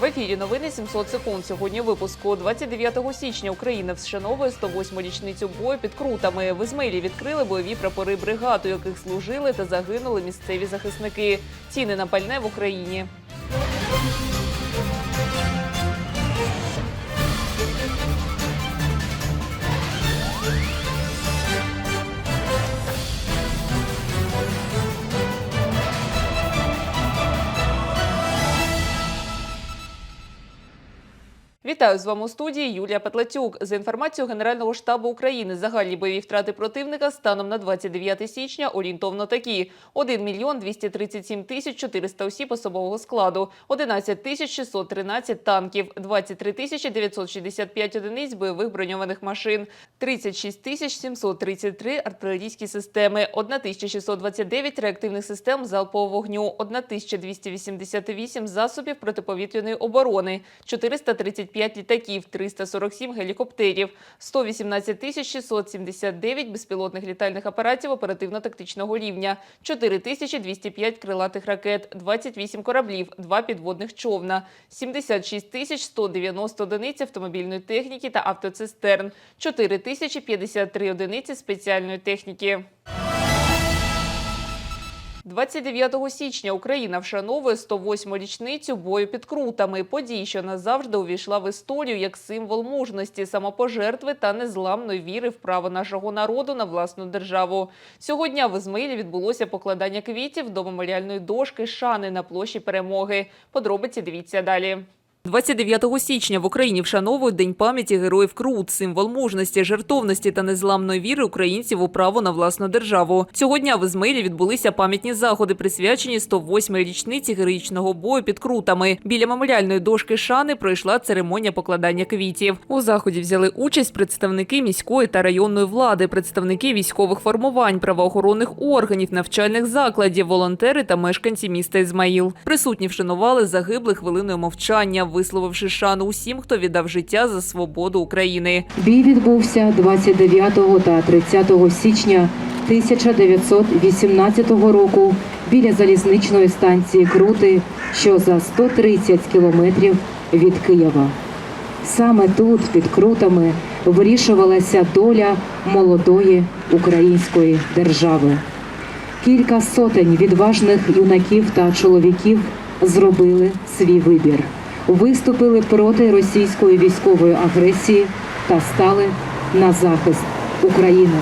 В ефірі новини 700 секунд. Сьогодні випуску 29 січня Україна вшановує 108 річницю бою під крутами. В Ізмаїлі відкрили бойові прапори бригад, у яких служили та загинули місцеві захисники. Ціни на пальне в Україні. Вітаю з вами у студії Юлія Петлацюк. За інформацією Генерального штабу України, загальні бойові втрати противника станом на 29 січня орієнтовно такі: 1 мільйон 237 тисяч 400 осіб особового складу, 11 тисяч 613 танків, 23 тисячі 965 одиниць бойових броньованих машин, 36 тисяч 733 артилерійські системи, 1629 реактивних систем залпового вогню, 1288 засобів протиповітряної оборони, 435 літаків, 347 гелікоптерів, 118 тисяч 679 безпілотних літальних апаратів оперативно-тактичного рівня, 4205 крилатих ракет, 28 кораблів, 2 підводних човна, 76 тисяч 190 одиниць автомобільної техніки та автоцистерн, 4053 одиниці спеціальної техніки. 29 січня Україна вшановує 108 річницю бою під крутами. Подій, що назавжди увійшла в історію як символ мужності, самопожертви та незламної віри в право нашого народу на власну державу. Цього дня в Ізмаїлі відбулося покладання квітів до меморіальної дошки Шани на площі Перемоги. Подробиці дивіться далі. 29 січня в Україні вшановують День пам'яті героїв Крут, символ мужності, жертовності та незламної віри українців у право на власну державу. Цього дня в Ізмаїлі відбулися пам'ятні заходи, присвячені 108-й річниці героїчного бою під Крутами. Біля меморіальної дошки Шани пройшла церемонія покладання квітів. У заході взяли участь представники міської та районної влади, представники військових формувань, правоохоронних органів, навчальних закладів, волонтери та мешканці міста Ізмаїл. Присутні вшанували загиблих хвилиною мовчання, висловивши шану усім, хто віддав життя за свободу України. Бій відбувся 29 та 30 січня 1918 року біля залізничної станції Крути, що за 130 кілометрів від Києва. Саме тут, під Крутами, вирішувалася доля молодої української держави. Кілька сотень відважних юнаків та чоловіків зробили свій вибір, виступили проти російської військової агресії та стали на захист України.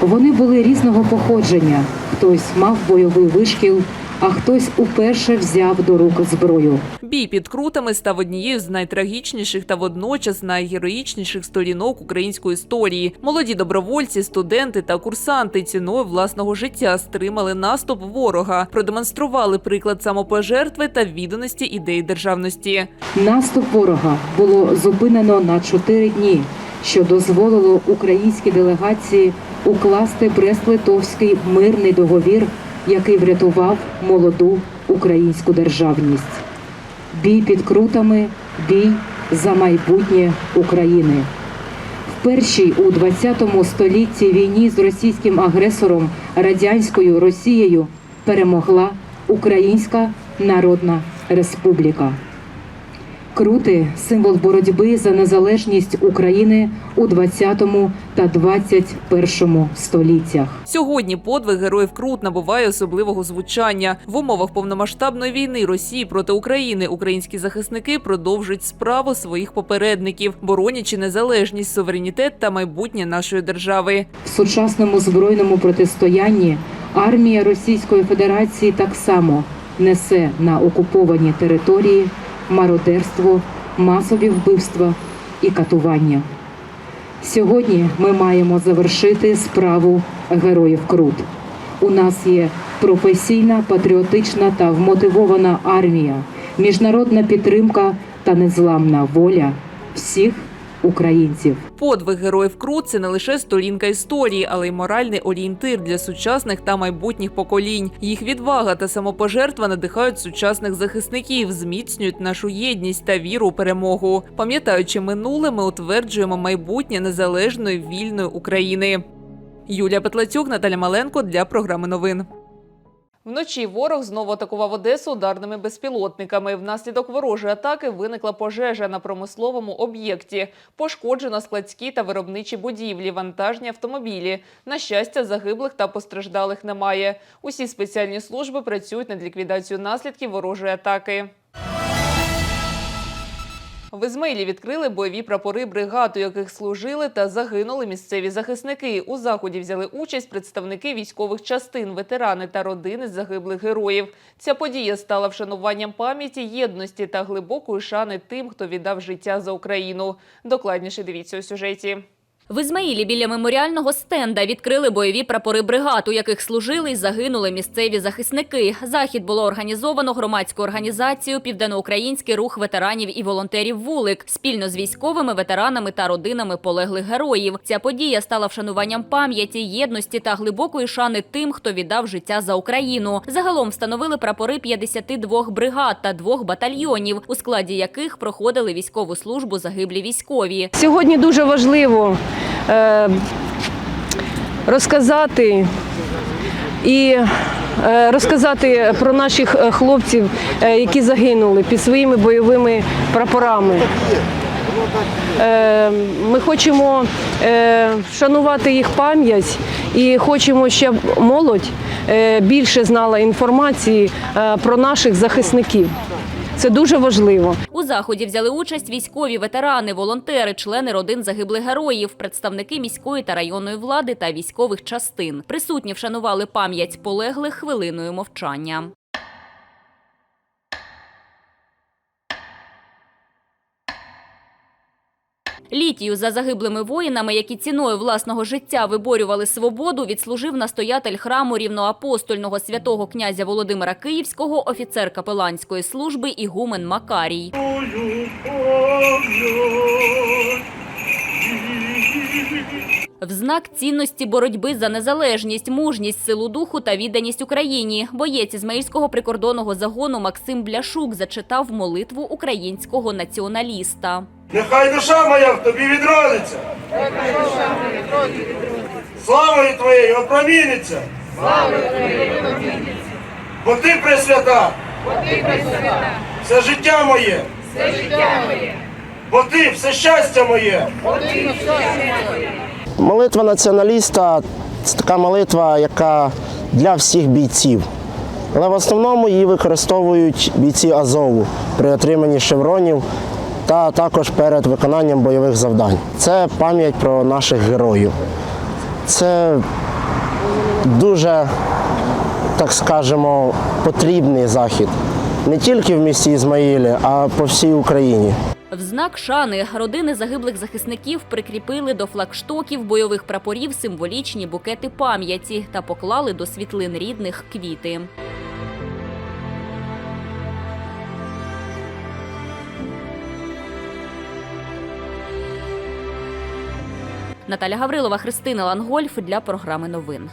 Вони були різного походження. Хтось мав бойовий вишкіл, а хтось уперше взяв до рук зброю. Бій під крутами став однією з найтрагічніших та водночас найгероїчніших сторінок української історії. Молоді добровольці, студенти та курсанти ціною власного життя стримали наступ ворога, продемонстрували приклад самопожертви та відданості ідеї державності. Наступ ворога було зупинено на чотири дні, що дозволило українській делегації укласти Брест-Литовський мирний договір, який врятував молоду українську державність. Бій під крутами, бій за майбутнє України. В першій у 20 столітті війні з російським агресором радянською Росією перемогла Українська Народна Республіка. Крути символ боротьби за незалежність України у 20 та 21 століттях. Сьогодні подвиг героїв Крут набуває особливого звучання. В умовах повномасштабної війни Росії проти України українські захисники продовжують справу своїх попередників, боронячи незалежність, суверенітет та майбутнє нашої держави. В сучасному збройному протистоянні армія Російської Федерації так само несе на окуповані території мародерство, масові вбивства і катування. Сьогодні ми маємо завершити справу героїв Крут. У нас є професійна, патріотична та вмотивована армія, міжнародна підтримка та незламна воля всіх українців. Подвиг героїв Крут це не лише сторінка історії, але й моральний орієнтир для сучасних та майбутніх поколінь. Їх відвага та самопожертва надихають сучасних захисників, зміцнюють нашу єдність та віру у перемогу. Пам'ятаючи минуле, ми утверджуємо майбутнє незалежної вільної України. Юлія Петлацюк, Наталя Маленко для програми новин. Вночі ворог знову атакував Одесу ударними безпілотниками. Внаслідок ворожої атаки виникла пожежа на промисловому об'єкті. Пошкоджено складські та виробничі будівлі, вантажні автомобілі. На щастя, загиблих та постраждалих немає. Усі спеціальні служби працюють над ліквідацією наслідків ворожої атаки. В Ізмаїлі відкрили бойові прапори бригад, у яких служили та загинули місцеві захисники. У заході взяли участь представники військових частин, ветерани та родини загиблих героїв. Ця подія стала вшануванням пам'яті, єдності та глибокої шани тим, хто віддав життя за Україну. Докладніше дивіться у сюжеті. В Ізмаїлі біля меморіального стенда відкрили бойові прапори бригад, у яких служили й загинули місцеві захисники. Захід було організовано громадською організацією Південноукраїнський рух ветеранів і волонтерів Вулик спільно з військовими ветеранами та родинами полеглих героїв. Ця подія стала вшануванням пам'яті, єдності та глибокої шани тим, хто віддав життя за Україну. Загалом встановили прапори 52 бригад та двох батальйонів, у складі яких проходили військову службу загиблі військові. Сьогодні дуже важливо розказати і е, розказати про наших е, хлопців, е, які загинули під своїми бойовими прапорами. Е, Ми хочемо е, вшанувати їх пам'ять і хочемо, щоб молодь е, більше знала інформації е, про наших захисників. Це дуже важливо. У заході взяли участь військові ветерани, волонтери, члени родин загиблих героїв, представники міської та районної влади та військових частин. Присутні вшанували пам'ять полеглих хвилиною мовчання. Літію за загиблими воїнами, які ціною власного життя виборювали свободу, відслужив настоятель храму рівноапостольного святого князя Володимира Київського, офіцер капеланської служби Ігумен Макарій. В знак цінності боротьби за незалежність, мужність, силу духу та відданість Україні боєць Ізмаїльського прикордонного загону Максим Бляшук зачитав молитву українського націоналіста. Нехай душа моя в тобі відродиться. Славою твоєю опроміниться. Бо ти пресвята. Все життя моє. Бо ти все щастя моє. Молитва націоналіста це така молитва, яка для всіх бійців. Але в основному її використовують бійці Азову при отриманні шевронів та також перед виконанням бойових завдань. Це пам'ять про наших героїв. Це дуже, так скажемо, потрібний захід не тільки в місті Ізмаїлі, а по всій Україні. В знак шани родини загиблих захисників прикріпили до флагштоків бойових прапорів символічні букети пам'яті та поклали до світлин рідних квіти. Наталя Гаврилова, Христина Лангольф для програми новин.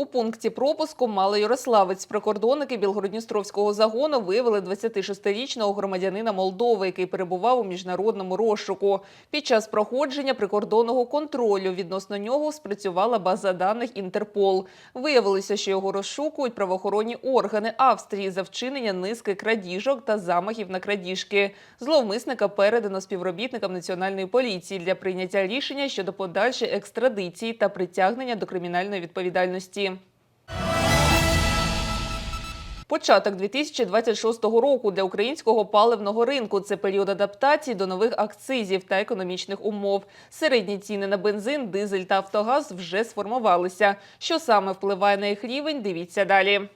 У пункті пропуску Малий Ярославець прикордонники Білгородністровського загону виявили 26-річного громадянина Молдови, який перебував у міжнародному розшуку. Під час проходження прикордонного контролю відносно нього спрацювала база даних Інтерпол. Виявилося, що його розшукують правоохоронні органи Австрії за вчинення низки крадіжок та замахів на крадіжки. Зловмисника передано співробітникам національної поліції для прийняття рішення щодо подальшої екстрадиції та притягнення до кримінальної відповідальності. Початок 2026 року для українського паливного ринку це період адаптації до нових акцизів та економічних умов. Середні ціни на бензин, дизель та автогаз вже сформувалися. Що саме впливає на їх рівень? Дивіться далі.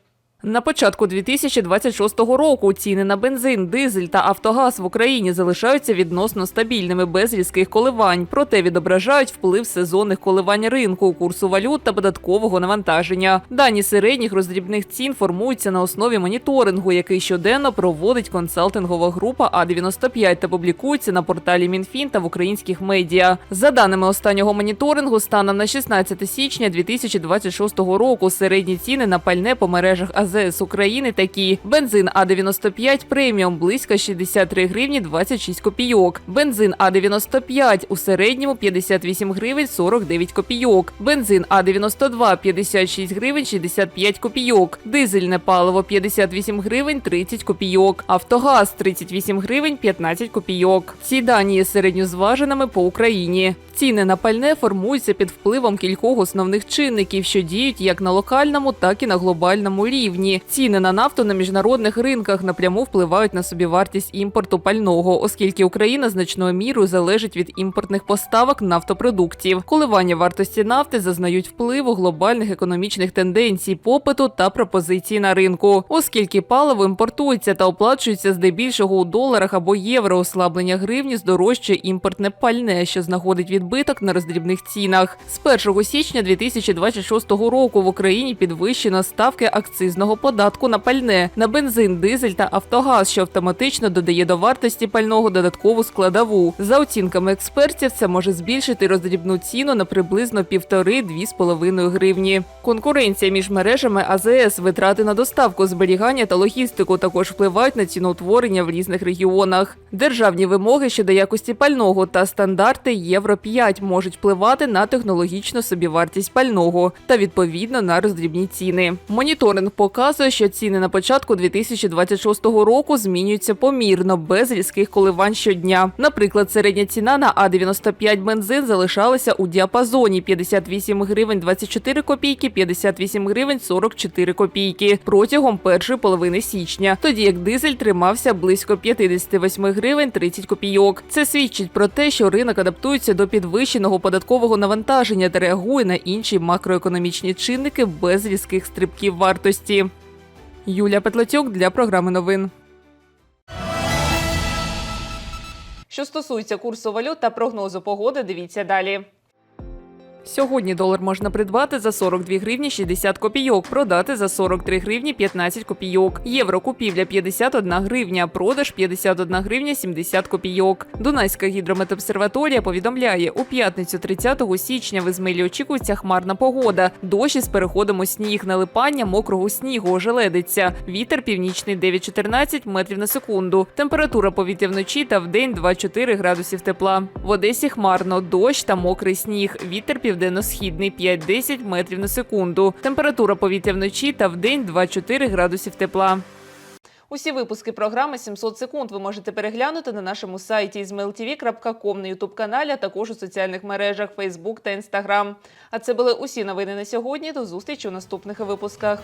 На початку 2026 року ціни на бензин, дизель та автогаз в Україні залишаються відносно стабільними без різких коливань, проте відображають вплив сезонних коливань ринку, курсу валют та податкового навантаження. Дані середніх роздрібних цін формуються на основі моніторингу, який щоденно проводить консалтингова група А95 та публікується на порталі Мінфін та в українських медіа. За даними останнього моніторингу, станом на 16 січня 2026 року середні ціни на пальне по мережах АЗС АЗС України такі: бензин А95 преміум близько 63 гривні 26 копійок. Бензин А95 у середньому 58 гривень 49 копійок. Бензин А92 56 гривень 65 копійок. Дизельне паливо 58 гривень 30 копійок. Автогаз 38 гривень 15 копійок. Ці дані є середньозваженими по Україні. Ціни на пальне формуються під впливом кількох основних чинників, що діють як на локальному, так і на глобальному рівні. Ціни на нафту на міжнародних ринках напряму впливають на собівартість імпорту пального, оскільки Україна значною мірою залежить від імпортних поставок нафтопродуктів. Коливання вартості нафти зазнають впливу глобальних економічних тенденцій, попиту та пропозиції на ринку, оскільки паливо імпортується та оплачується здебільшого у доларах або євро. Ослаблення гривні здорожчує імпортне пальне, що знаходить відбиток на роздрібних цінах. З 1 січня 2026 року в Україні підвищено ставки акцизного податку на пальне на бензин, дизель та автогаз, що автоматично додає до вартості пального додаткову складову. За оцінками експертів, це може збільшити роздрібну ціну на приблизно півтори-дві з половиною гривні. Конкуренція між мережами АЗС, витрати на доставку, зберігання та логістику також впливають на ціноутворення в різних регіонах. Державні вимоги щодо якості пального та стандарти Євро 5 можуть впливати на технологічну собівартість пального та відповідно на роздрібні ціни. Моніторинг показує, що ціни на початку 2026 року змінюються помірно, без різких коливань щодня. Наприклад, середня ціна на А95 бензин залишалася у діапазоні 58 гривень 24 копійки, 58 гривень 44 копійки протягом першої половини січня, тоді як дизель тримався близько 58 гривень 30 копійок. Це свідчить про те, що ринок адаптується до підвищеного податкового навантаження та реагує на інші макроекономічні чинники без різких стрибків вартості. Юлія Петлетюк для програми новин. Що стосується курсу валют та прогнозу погоди, дивіться далі. Сьогодні долар можна придбати за 42 гривні 60 копійок, продати за 43 гривні 15 копійок. Євро купівля 51 гривня, продаж 51 гривня 70 копійок. Дунайська гідрометобсерваторія повідомляє, у п'ятницю 30 січня в Ізмаїлі очікується хмарна погода. Дощ із переходом у сніг, налипання мокрого снігу, ожеледиться. Вітер північний 9-14 метрів на секунду. Температура повітря вночі та вдень 2-4 градусів тепла. В Одесі хмарно, дощ та мокрий сніг. Вітер південно-східний 5-10 метрів на секунду. Температура повітря вночі та вдень 2-4 градусів тепла. Усі випуски програми «700 секунд ви можете переглянути на нашому сайті izmailtv.com, на ютуб-каналі, а також у соціальних мережах Facebook та Instagram. А це були усі новини на сьогодні. До зустрічі у наступних випусках.